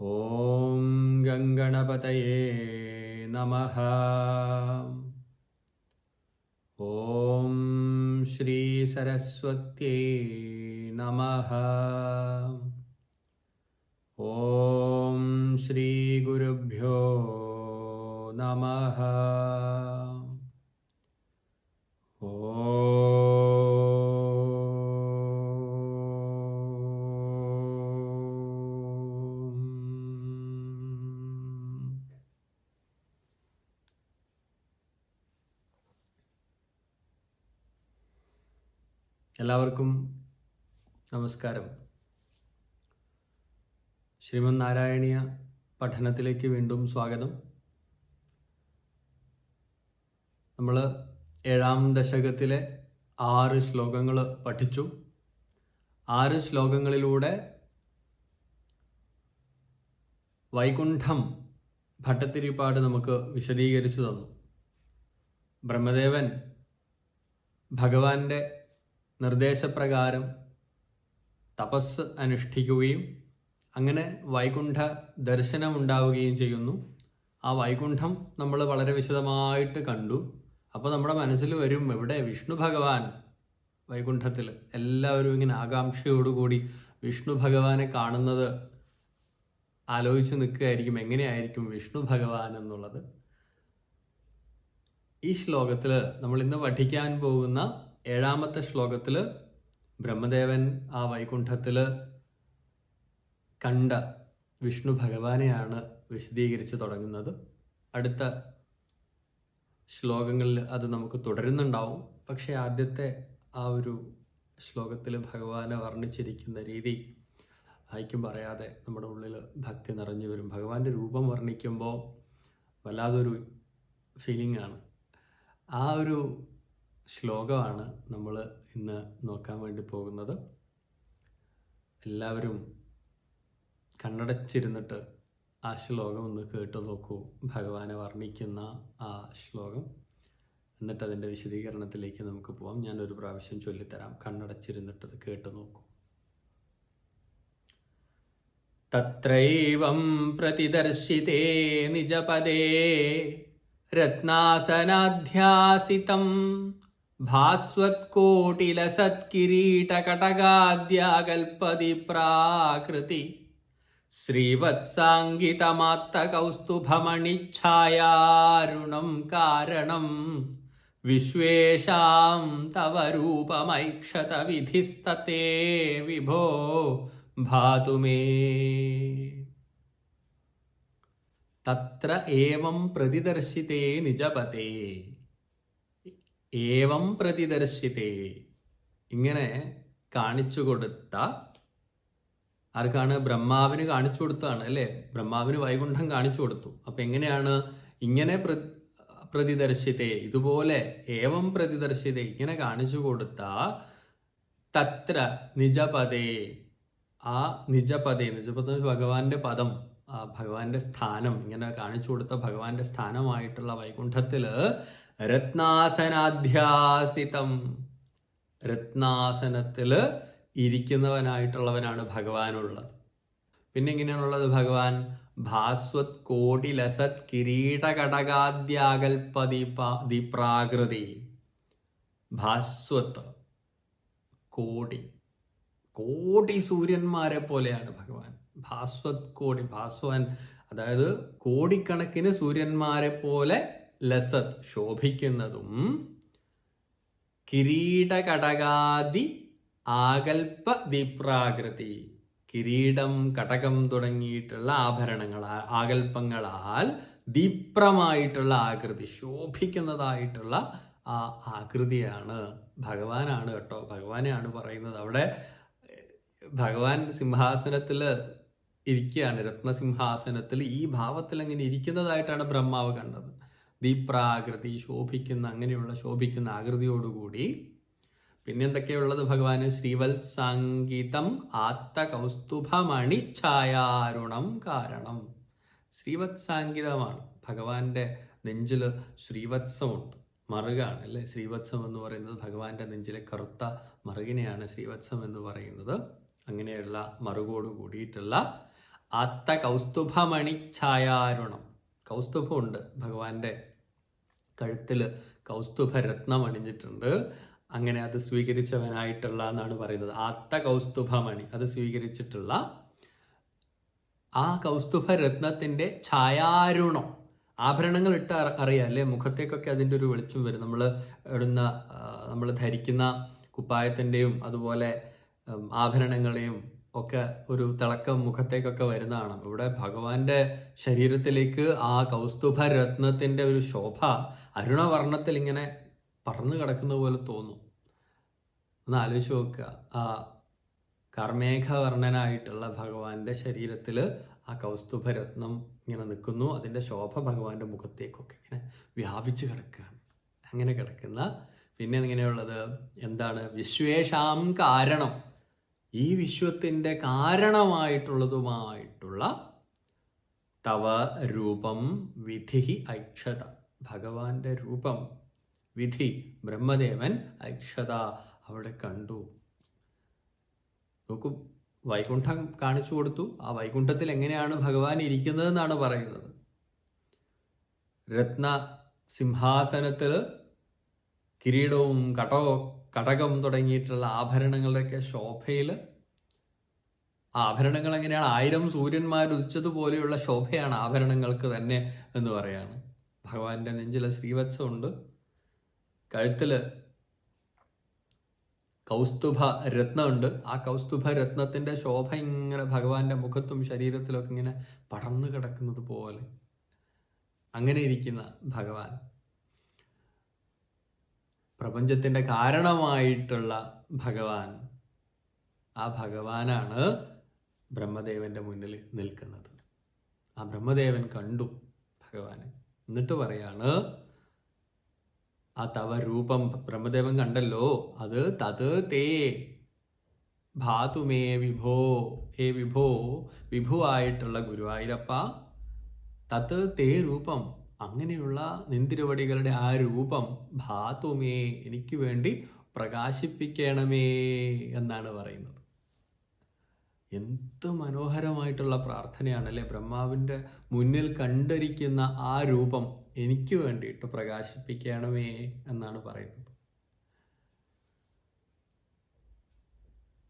ॐ गङ्गणपतये नमः। ॐ श्रीसरस्वत्यै नमः। ॐ श्रीगुरुभ्यो नमः എല്ലാവർക്കും നമസ്കാരം. ശ്രീമന് നാരായണീയ പഠനത്തിലേക്ക് വീണ്ടും സ്വാഗതം. നമ്മൾ ഏഴാം ദശകത്തിലെ ആറ് ശ്ലോകങ്ങൾ പഠിച്ചു. ആറ് ശ്ലോകങ്ങളിലൂടെ വൈകുണ്ഠം ഭട്ടത്തിരിപ്പാട് നമുക്ക് വിശദീകരിച്ചു തന്നു. ബ്രഹ്മദേവൻ ഭഗവാന്റെ നിർദ്ദേശപ്രകാരം തപസ് അനുഷ്ഠിക്കുകയും അങ്ങനെ വൈകുണ്ഠ ദർശനം ഉണ്ടാവുകയും ചെയ്യുന്നു. ആ വൈകുണ്ഠം നമ്മൾ വളരെ വിശദമായിട്ട് കണ്ടു. അപ്പോൾ നമ്മുടെ മനസ്സിൽ വരും എവിടെ വിഷ്ണു ഭഗവാൻ? വൈകുണ്ഠത്തിൽ എല്ലാവരും ഇങ്ങനെ ആകാംക്ഷയോടുകൂടി വിഷ്ണു ഭഗവാനെ കാണുന്നത് ആലോചിച്ച് നിൽക്കുകയായിരിക്കും. എങ്ങനെയായിരിക്കും വിഷ്ണു ഭഗവാൻ എന്നുള്ളത്? ഈ ശ്ലോകത്തിൽ നമ്മൾ ഇന്ന് പഠിക്കാൻ പോകുന്ന ഏഴാമത്തെ ശ്ലോകത്തിൽ ബ്രഹ്മദേവൻ ആ വൈകുണ്ഠത്തിൽ കണ്ട വിഷ്ണു ഭഗവാനെയാണ് വിശദീകരിച്ച് തുടങ്ങുന്നത്. അടുത്ത ശ്ലോകങ്ങളിൽ അത് നമുക്ക് തുടരുന്നുണ്ടാവും. പക്ഷേ ആദ്യത്തെ ആ ഒരു ശ്ലോകത്തിൽ ഭഗവാനെ വർണിച്ചിരിക്കുന്ന രീതി ആയിക്കും പറയാതെ നമ്മുടെ ഉള്ളിൽ ഭക്തി നിറഞ്ഞു വരും. ഭഗവാന്റെ രൂപം വർണിക്കുമ്പോൾ വല്ലാതൊരു ഫീലിംഗ് ആണ്. ആ ഒരു ശ്ലോകമാണ് നമ്മൾ ഇന്ന് നോക്കാൻ വേണ്ടി പോകുന്നത്. എല്ലാവരും കണ്ണടച്ചിരുന്നിട്ട് ആ ശ്ലോകം ഒന്ന് കേട്ടു നോക്കൂ. ഭഗവാനെ വർണിക്കുന്ന ആ ശ്ലോകം. എന്നിട്ട് അതിന്റെ വിശദീകരണത്തിലേക്ക് നമുക്ക് പോവാം. ഞാൻ ഒരു പ്രാവശ്യം ചൊല്ലിത്തരാം. കണ്ണടച്ചിരുന്നിട്ട് അത് കേട്ടു നോക്കൂ. തത്രൈവം പ്രതിദർശിതേ നിജപദേ രത്നാസനാധ്യാസിതം പ്രാകൃതി ശ്രീവത്സാങ്കിതമാത്തകൗസ്തുഭമണിച്ഛായാരുണം കാരണം വിശ്വേഷാം തവ രൂപമൈക്ഷത വിധിസ്തത്തെ വിഭോ ഭാതു മേ തത്ര ഏവം പ്രതിദർശിതേ നിജപതേ ഏവം പ്രതിദർശിതേ. ഇങ്ങനെ കാണിച്ചു കൊടുത്ത ആർക്കാണ്? ബ്രഹ്മാവിന് കാണിച്ചു കൊടുത്തതാണ് അല്ലേ? ബ്രഹ്മാവിന് വൈകുണ്ഠം കാണിച്ചു കൊടുത്തു. അപ്പൊ എങ്ങനെയാണ്? ഇങ്ങനെ പ്ര- പ്രതിദർശിതേ ഇതുപോലെ ഏവം പ്രതിദർശിതേ ഇങ്ങനെ കാണിച്ചു കൊടുത്ത തത്ര നിജപദേ. ആ നിജപദേ നിജപദം ഭഗവാന്റെ പദം ഭഗവാന്റെ സ്ഥാനം ഇങ്ങനെ കാണിച്ചു കൊടുത്ത ഭഗവാന്റെ സ്ഥാനമായിട്ടുള്ള വൈകുണ്ഠത്തിൽ രത്നാസനാധ്യാസിതം. രത്നാസനത്തിൽ ഇരിക്കുന്നവനായിട്ടുള്ളവനാണ് ഭഗവാനുള്ളത്. പിന്നെ ഇങ്ങനെയാണുള്ളത് ഭഗവാൻ? ഭാസ്വത് കോടി ലസത് കിരീടകടകാദ്യാകൽപ ദീപ ദീപ്രാകൃതി ഭാസ്വത്ത് കോടി. കോടി സൂര്യന്മാരെ പോലെയാണ് ഭഗവാൻ. ഭാസ്വത് കോടി. ഭാസ്വാൻ അതായത് കോടിക്കണക്കിന് സൂര്യന്മാരെ പോലെ ലസത് ശോഭിക്കുന്നതും കിരീടകടകാദി ആകൽപ ദീപ്രാകൃതി കിരീടം കടകം തുടങ്ങിയിട്ടുള്ള ആഭരണങ്ങൾ ആകൽപ്പങ്ങളാൽ ദീപ്രമായിട്ടുള്ള ആകൃതി ശോഭിക്കുന്നതായിട്ടുള്ള ആ ആകൃതിയാണ്. ഭഗവാനാണ് കേട്ടോ ഭഗവാനെയാണ് പറയുന്നത്. അവിടെ ഭഗവാൻ സിംഹാസനത്തിൽ ഇരിക്കുകയാണ് രത്നസിംഹാസനത്തിൽ ഈ ഭാവത്തിൽ അങ്ങനെ ഇരിക്കുന്നതായിട്ടാണ് ബ്രഹ്മാവ് കണ്ടത്. ദീപ്രാകൃതി ശോഭിക്കുന്ന അങ്ങനെയുള്ള ശോഭിക്കുന്ന ആകൃതിയോടുകൂടി പിന്നെന്തൊക്കെയുള്ളത് ഭഗവാന്? ശ്രീവത്സംഗീതം ആത്ത കൗസ്തുഭമണി ഛായാരുണം കാരണം. ശ്രീവത്സാംഗിതമാണ്. ഭഗവാന്റെ നെഞ്ചിൽ ശ്രീവത്സമുണ്ട്. മറുകാണ് അല്ലെ? ശ്രീവത്സം എന്ന് പറയുന്നത് ഭഗവാന്റെ നെഞ്ചിലെ കറുത്ത മറുകിനെയാണ് ശ്രീവത്സം എന്ന് പറയുന്നത്. അങ്ങനെയുള്ള മറുകോട് കൂടിയിട്ടുള്ള ആത്ത കൗസ്തുഭമണി ഛായാരുണം. കൗസ്തുഭമുണ്ട് ഭഗവാന്റെ കഴുത്തിൽ കൗസ്തുഭ രത്നം അണിഞ്ഞിട്ടുണ്ട് അങ്ങനെ അത് സ്വീകരിച്ചവനായിട്ടുള്ള എന്നാണ് പറയുന്നത്. ആത്ത കൗസ്തുഭമണി അത് സ്വീകരിച്ചിട്ടുള്ള ആ കൗസ്തുഭ രത്നത്തിന്റെ ഛായാരുണം. ആഭരണങ്ങൾ ഇട്ട് അറി- അറിയാം അല്ലേ മുഖത്തേക്കൊക്കെ അതിന്റെ ഒരു വെളിച്ചം വരും. നമ്മൾ ഇടുന്ന നമ്മൾ ധരിക്കുന്ന കുപ്പായത്തിന്റെയും അതുപോലെ ആഭരണങ്ങളെയും ഒക്കെ ഒരു തിളക്കം മുഖത്തേക്കൊക്കെ വരുന്നതാണ് ഇവിടെ ഭഗവാന്റെ ശരീരത്തിലേക്ക് ആ കൗസ്തുഭ രത്നത്തിന്റെ ഒരു ശോഭ അരുണവർണത്തിൽ ഇങ്ങനെ പറന്നു കിടക്കുന്ന പോലെ തോന്നും. ഒന്ന് ആലോചിച്ച് നോക്കുക. ആ കർമേഘവർണനായിട്ടുള്ള ഭഗവാന്റെ ശരീരത്തിൽ ആ കൗസ്തുഭരത്നം ഇങ്ങനെ നിൽക്കുന്നു. അതിന്റെ ശോഭ ഭഗവാന്റെ മുഖത്തേക്കൊക്കെ ഇങ്ങനെ വ്യാപിച്ച് കിടക്കുകയാണ്. അങ്ങനെ കിടക്കുന്ന പിന്നെ ഇങ്ങനെയുള്ളത് എന്താണ്? വിശ്വേഷാം കാരണം. ഈ വിശ്വത്തിന്റെ കാരണമായിട്ടുള്ളതുമായിട്ടുള്ള തവ രൂപം വിധി ഐക്ഷത. ഭഗവാന്റെ രൂപം വിധി ബ്രഹ്മദേവൻ അക്ഷത അവിടെ കണ്ടു. നോക്കൂ വൈകുണ്ഠം കാണിച്ചു കൊടുത്തു. ആ വൈകുണ്ഠത്തിൽ എങ്ങനെയാണ് ഭഗവാൻ ഇരിക്കുന്നതെന്നാണ് പറയുന്നത്. രത്ന സിംഹാസനത്തിൽ കിരീടവും കടവും കടകം തുടങ്ങിയിട്ടുള്ള ആഭരണങ്ങളുടെയൊക്കെ ശോഭയിൽ ആഭരണങ്ങൾ എങ്ങനെയാണ്? ആയിരം സൂര്യന്മാർ ഉദിച്ചതുപോലെയുള്ള ശോഭയാണ് ആഭരണങ്ങൾക്ക് തന്നെ എന്ന് പറയാണ്. ഭഗവാന്റെ നെഞ്ചില ശ്രീവത്സമുണ്ട് കഴുത്തിൽ കൗസ്തുഭ രത്നമുണ്ട്. ആ കൗസ്തുഭ രത്നത്തിന്റെ ശോഭ ഇങ്ങനെ ഭഗവാന്റെ മുഖത്തും ശരീരത്തിലൊക്കെ ഇങ്ങനെ പടർന്നു കിടക്കുന്നത് പോലെ അങ്ങനെ ഇരിക്കുന്ന ഭഗവാൻ. പ്രപഞ്ചത്തിന്റെ കാരണമായിട്ടുള്ള ഭഗവാൻ. ആ ഭഗവാനാണ് ബ്രഹ്മദേവന്റെ മുന്നിൽ നിൽക്കുന്നത്. ആ ബ്രഹ്മദേവൻ കണ്ടു ഭഗവാനെ. എന്നിട്ട് പറയാണ് ആ തവ രൂപം ബ്രഹ്മദേവൻ കണ്ടല്ലോ. അത് തത് തേ ഭാതുമേ വിഭോ ഹേ വിഭോ വിഭുവായിട്ടുള്ള ഗുരുവായൂരപ്പ. തത് തേ രൂപം. അങ്ങനെയുള്ള നിന്തിരുവടികളുടെ ആ രൂപം ഭാതുമേ എനിക്ക് വേണ്ടി പ്രകാശിപ്പിക്കണമേ എന്നാണ് പറയുന്നത്. എന്ത് മനോഹരമായിട്ടുള്ള പ്രാർത്ഥനയാണ് അല്ലെ ബ്രഹ്മാവിന്റെ മുന്നിൽ കണ്ടിരിക്കുന്ന ആ രൂപം എനിക്ക് വേണ്ടിയിട്ട് പ്രകാശിപ്പിക്കണമേ എന്നാണ് പറയുന്നത്.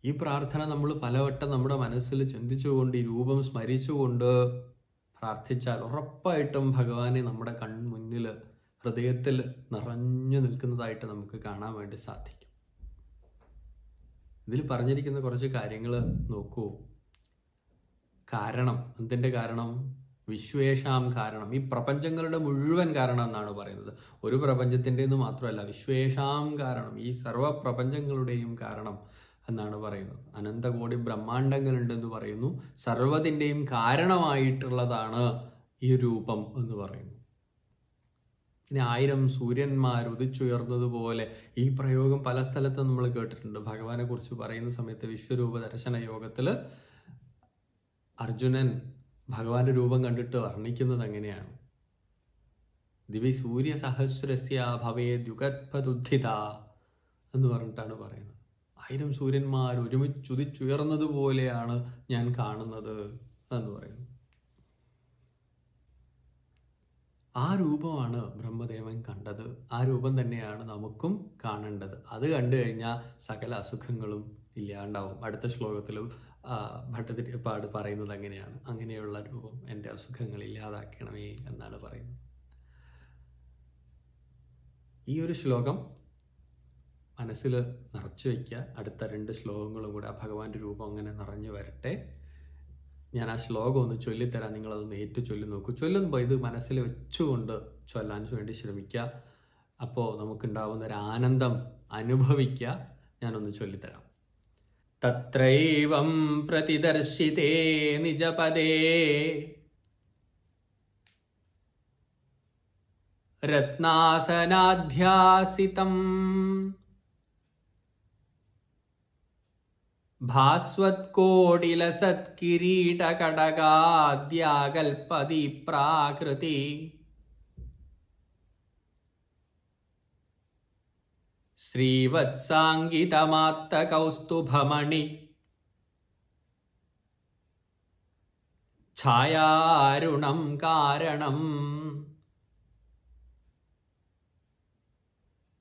ഈ പ്രാർത്ഥന നമ്മൾ പലവട്ടം നമ്മുടെ മനസ്സിൽ ചിന്തിച്ചുകൊണ്ട് ഈ രൂപം സ്മരിച്ചുകൊണ്ട് പ്രാർത്ഥിച്ചാൽ ഉറപ്പായിട്ടും ഭഗവാനെ നമ്മുടെ കൺമുന്നിൽ ഹൃദയത്തിൽ നിറഞ്ഞു നിൽക്കുന്നതായിട്ട് നമുക്ക് കാണാൻ വേണ്ടി സാധിക്കും. ഇതിൽ പറഞ്ഞിരിക്കുന്ന കുറച്ച് കാര്യങ്ങൾ നോക്കൂ. കാരണം എന്തിന്റെ കാരണം? വിശ്വേഷാം കാരണം. ഈ പ്രപഞ്ചങ്ങളുടെ മുഴുവൻ കാരണം എന്നാണ് പറയുന്നത്. ഒരു പ്രപഞ്ചത്തിന്റെന്ന് മാത്രമല്ല വിശ്വേഷാം കാരണം ഈ സർവ പ്രപഞ്ചങ്ങളുടെയും കാരണം എന്നാണ് പറയുന്നത്. അനന്തകോടി ബ്രഹ്മാണ്ടങ്ങളുണ്ടെന്ന് പറയുന്നു. സർവത്തിന്റെയും കാരണമായിട്ടുള്ളതാണ് ഈ രൂപം എന്ന് പറയുന്നു. ഇനി ആയിരം സൂര്യന്മാർ ഉദിച്ചുയർന്നതുപോലെ ഈ പ്രയോഗം പല സ്ഥലത്തും നമ്മൾ കേട്ടിട്ടുണ്ട്. ഭഗവാനെ കുറിച്ച് പറയുന്ന സമയത്ത് വിശ്വരൂപ ദർശന യോഗത്തിൽ അർജുനൻ ഭഗവാന്റെ രൂപം കണ്ടിട്ട് വർണിക്കുന്നത് അങ്ങനെയാണ്. ദിവി സൂര്യ സഹസ്രസ്യ ഭവേ യുഗത്ഭതുദ്ധിത എന്ന് പറഞ്ഞിട്ടാണ് പറയുന്നത്. ആയിരം സൂര്യന്മാർ ഒരുമിച്ചുദിച്ചുയർന്നതുപോലെയാണ് ഞാൻ കാണുന്നത് എന്ന് പറയുന്നു. ആ രൂപമാണ് ബ്രഹ്മദേവൻ കണ്ടത്. ആ രൂപം തന്നെയാണ് നമുക്കും കാണേണ്ടത്. അത് കണ്ടു കഴിഞ്ഞാൽ സകല അസുഖങ്ങളും ഇല്ലാണ്ടാവും. അടുത്ത ശ്ലോകത്തിലും ഭട്ടതിരിപ്പാട് പറയുന്നത് അങ്ങനെയാണ്. അങ്ങനെയുള്ള രൂപം എന്റെ അസുഖങ്ങൾ ഇല്ലാതാക്കണമേ എന്നാണ് പറയുന്നത്. ഈ ഒരു ശ്ലോകം മനസ്സിൽ നിറച്ചു വയ്ക്കുക അടുത്ത രണ്ട് ശ്ലോകങ്ങളും കൂടെ ആ ഭഗവാന്റെ രൂപം അങ്ങനെ നിറഞ്ഞു വരട്ടെ. ഞാൻ ആ ശ്ലോകം ഒന്ന് ചൊല്ലിത്തരാം. നിങ്ങളതൊന്ന് ഏറ്റു ചൊല്ലി നോക്കൂ. ചൊല്ലുമ്പോൾ ഇത് മനസ്സിൽ വെച്ചുകൊണ്ട് ചൊല്ലാൻ വേണ്ടി ശ്രമിക്കുക അപ്പോൾ നമുക്കുണ്ടാവുന്ന ഒരു ആനന്ദം അനുഭവിക്കുക ഞാനൊന്ന് ചൊല്ലിത്തരാം. തത്രൈവം പ്രതിദർശിതേ നിജപദേ. രത്നാസനാധ്യാസിതം ഭാസ്വത്കോടിലസത്കിരീടകടകാദ്യാകൽപതി പ്രാകൃതി ശ്രീവത്സാങ്കിതമാത്തകൗസ്തുഭമണി ഛായാരുണം കാരണം.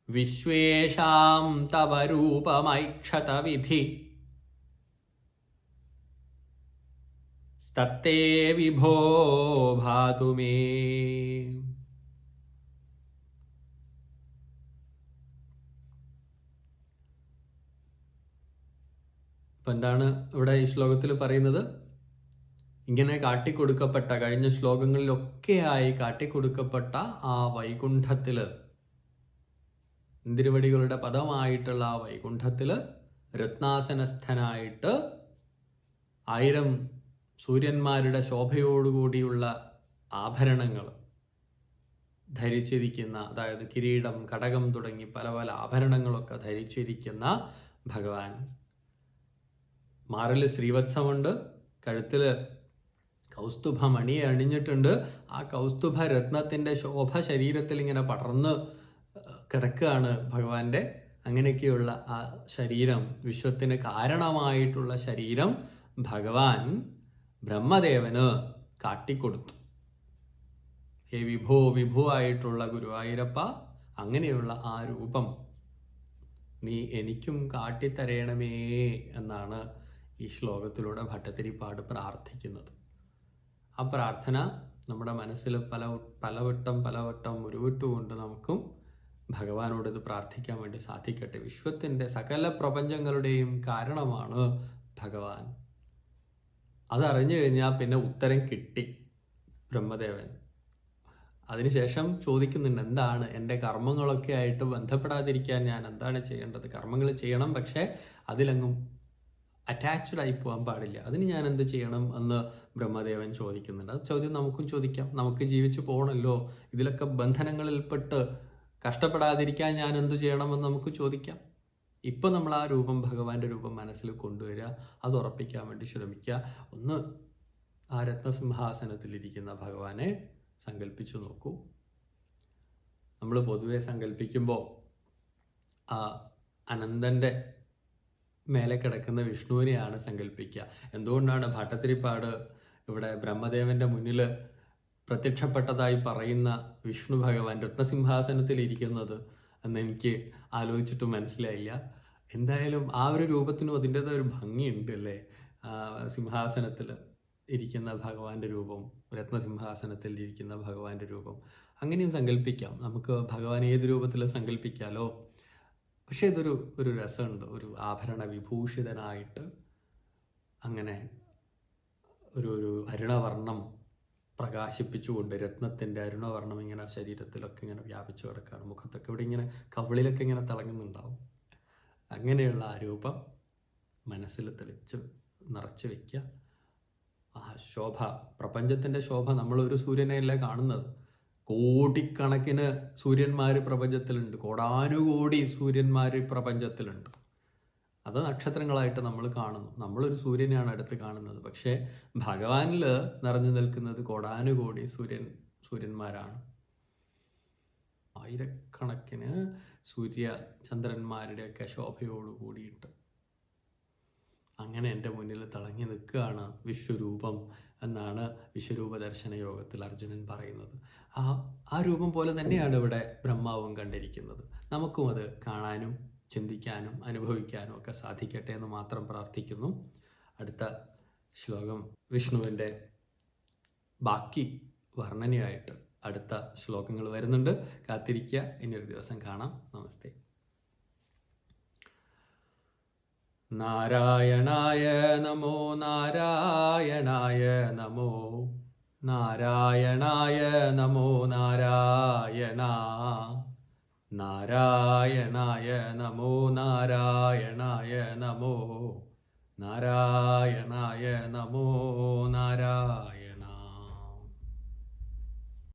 വിശ്വേഷാം തവ രൂപമൈക്ഷതവിധി സ്തത്തേ വിഭോ ഭാതുമേ. എന്താണ് ഇവിടെ ഈ ശ്ലോകത്തിൽ പറയുന്നത്? ഇങ്ങനെ കാട്ടിക്കൊടുക്കപ്പെട്ട കഴിഞ്ഞ ശ്ലോകങ്ങളിലൊക്കെയായി കാട്ടിക്കൊടുക്കപ്പെട്ട ആ വൈകുണ്ഠത്തിൽ ഇന്ദിരവടികളുടെ പദമായിട്ടുള്ള ആ വൈകുണ്ഠത്തിൽ രത്നാസനസ്ഥനായിട്ട് ആയിരം സൂര്യന്മാരുടെ ശോഭയോടുകൂടിയുള്ള ആഭരണങ്ങൾ ധരിച്ചിരിക്കുന്ന അതായത് കിരീടം കടകം തുടങ്ങി പല പല ആഭരണങ്ങളൊക്കെ ധരിച്ചിരിക്കുന്ന ഭഗവാൻ. മാറിൽ ശ്രീവത്സമുണ്ട് കഴുത്തിൽ കൗസ്തുഭ മണി അണിഞ്ഞിട്ടുണ്ട്. ആ കൗസ്തുഭ രത്നത്തിന്റെ ശോഭ ശരീരത്തിൽ ഇങ്ങനെ പടർന്ന് കിടക്കുകയാണ് ഭഗവാന്റെ. അങ്ങനെയൊക്കെയുള്ള ആ ശരീരം വിശ്വത്തിന് കാരണമായിട്ടുള്ള ശരീരം ഭഗവാൻ. ബ്രഹ്മദേവന് കാട്ടിക്കൊടുത്തു. ഹേ വിഭോ വിഭു ആയിട്ടുള്ള ഗുരുവായൂരപ്പ അങ്ങനെയുള്ള ആ രൂപം നീ എനിക്കും കാട്ടിത്തരയണമേ എന്നാണ് ഈ ശ്ലോകത്തിലൂടെ ഭട്ടത്തിരിപ്പാട് പ്രാർത്ഥിക്കുന്നത്. ആ പ്രാർത്ഥന നമ്മുടെ മനസ്സിൽ പല പലവട്ടം പലവട്ടം ഉരുവിട്ടുകൊണ്ട് നമുക്കും ഭഗവാനോട് ഇത് പ്രാർത്ഥിക്കാൻ വേണ്ടി സാധിക്കട്ടെ. വിശ്വത്തിന്റെ സകല പ്രപഞ്ചങ്ങളുടെയും കാരണമാണ് ഭഗവാൻ. അതറിഞ്ഞു കഴിഞ്ഞാൽ പിന്നെ ഉത്തരം കിട്ടി. ബ്രഹ്മദേവൻ. അതിനുശേഷം ചോദിക്കുന്നുണ്ട് എന്താണ് എന്റെ കർമ്മങ്ങളൊക്കെ ആയിട്ട് ബന്ധപ്പെടാതിരിക്കാൻ ഞാൻ എന്താണ് ചെയ്യേണ്ടത്? കർമ്മങ്ങൾ ചെയ്യണം പക്ഷേ അതിലങ്ങും അറ്റാച്ച്ഡ് ആയി പോകാൻ പാടില്ല. അതിന് ഞാൻ എന്ത് ചെയ്യണം എന്ന് ബ്രഹ്മദേവൻ ചോദിക്കുന്നുണ്ട്. അത് ചോദ്യം നമുക്കും ചോദിക്കാം. നമുക്ക് ജീവിച്ചു പോകണമല്ലോ ഇതിലൊക്കെ ബന്ധനങ്ങളിൽപ്പെട്ട് കഷ്ടപ്പെടാതിരിക്കാൻ ഞാൻ എന്ത് ചെയ്യണമെന്ന് നമുക്ക് ചോദിക്കാം. ഇപ്പം നമ്മൾ ആ രൂപം ഭഗവാന്റെ രൂപം മനസ്സിൽ കൊണ്ടുവരിക അത് ഉറപ്പിക്കാൻ വേണ്ടി ശ്രമിക്കുക. ഒന്ന് ആ രത്നസിംഹാസനത്തിലിരിക്കുന്ന ഭഗവാനെ സങ്കല്പിച്ചു നോക്കൂ. നമ്മൾ പൊതുവെ സങ്കല്പിക്കുമ്പോൾ ആ അനന്തന്റെ മേലെ കിടക്കുന്ന വിഷ്ണുവിനെയാണ് സങ്കല്പിക്കുക എന്തുകൊണ്ടാണ് ഭട്ടത്തിരിപ്പാട് ഇവിടെ ബ്രഹ്മദേവന്റെ മുന്നിൽ പ്രത്യക്ഷപ്പെട്ടതായി പറയുന്ന വിഷ്ണു ഭഗവാൻ രത്നസിംഹാസനത്തിൽ ഇരിക്കുന്നത് എന്ന് എനിക്ക് ആലോചിച്ചിട്ട് മനസ്സിലായില്ല. എന്തായാലും ആ ഒരു രൂപത്തിനും അതിന്റെതായ ഒരു ഭംഗിയുണ്ട് അല്ലേ? സിംഹാസനത്തിൽ ഇരിക്കുന്ന ഭഗവാന്റെ രൂപം രത്നസിംഹാസനത്തിൽ ഇരിക്കുന്ന ഭഗവാന്റെ രൂപം. അങ്ങനെയും സങ്കല്പിക്കാം. നമുക്ക് ഭഗവാൻ ഏത് രൂപത്തിൽ സങ്കല്പിക്കാലോ? പക്ഷേ ഇതൊരു ഒരു രസമുണ്ട്. ഒരു ആഭരണ വിഭൂഷിതനായിട്ട് അങ്ങനെ ഒരു ഒരു അരുണവർണം പ്രകാശിപ്പിച്ചുകൊണ്ട് രത്നത്തിന്റെ അരുണവർണം ഇങ്ങനെ ശരീരത്തിലൊക്കെ ഇങ്ങനെ വ്യാപിച്ചു കിടക്കുകയാണ്. മുഖത്തൊക്കെ ഇവിടെ ഇങ്ങനെ കവിളിലൊക്കെ ഇങ്ങനെ തിളങ്ങുന്നുണ്ടാവും. അങ്ങനെയുള്ള ആ രൂപം മനസ്സിൽ തെളിച്ച് നിറച്ച് വയ്ക്കുക ആ ശോഭ പ്രപഞ്ചത്തിന്റെ ശോഭ നമ്മളൊരു സൂര്യനെയല്ല കാണുന്നത്. കോടിക്കണക്കിന് സൂര്യന്മാർ പ്രപഞ്ചത്തിലുണ്ട്. കോടാനുകോടി സൂര്യന്മാർ പ്രപഞ്ചത്തിലുണ്ട്. അത് നക്ഷത്രങ്ങളായിട്ട് നമ്മൾ കാണുന്നു. നമ്മളൊരു സൂര്യനെയാണ് അടുത്ത് കാണുന്നത്. പക്ഷേ ഭഗവാനിൽ നിറഞ്ഞു നിൽക്കുന്നത് കോടാനുകോടി സൂര്യൻ സൂര്യന്മാരാണ്. ആയിരക്കണക്കിന് സൂര്യ ചന്ദ്രന്മാരുടെയൊക്കെ ശോഭയോട് കൂടിയിട്ട്. അങ്ങനെ എന്റെ മുന്നിൽ തിളങ്ങി നിൽക്കുകയാണ് വിശ്വരൂപം എന്നാണ് വിശ്വരൂപ ദർശന യോഗത്തിൽ അർജുനൻ പറയുന്നത്. ആ ആ രൂപം പോലെ തന്നെയാണ് ഇവിടെ ബ്രഹ്മാവും കണ്ടിരിക്കുന്നത്. നമുക്കും അത് കാണാനും ചിന്തിക്കാനും അനുഭവിക്കാനും ഒക്കെ സാധിക്കട്ടെ എന്ന് മാത്രം പ്രാർത്ഥിക്കുന്നു. അടുത്ത ശ്ലോകം വിഷ്ണുവിന്റെ ബാക്കി വർണനയായിട്ട് അടുത്ത ശ്ലോകങ്ങൾ വരുന്നുണ്ട്. കാത്തിരിക്കുക. ഇനിയൊരു ദിവസം കാണാം. നമസ്തേ. നാരായണായ നമോ നാരായണായ നമോ നാരായണായ നമോ നാരായണ നാരായണായ നമോ നാരായണായ നമോ നാരായണായ നമോ നാരായണായ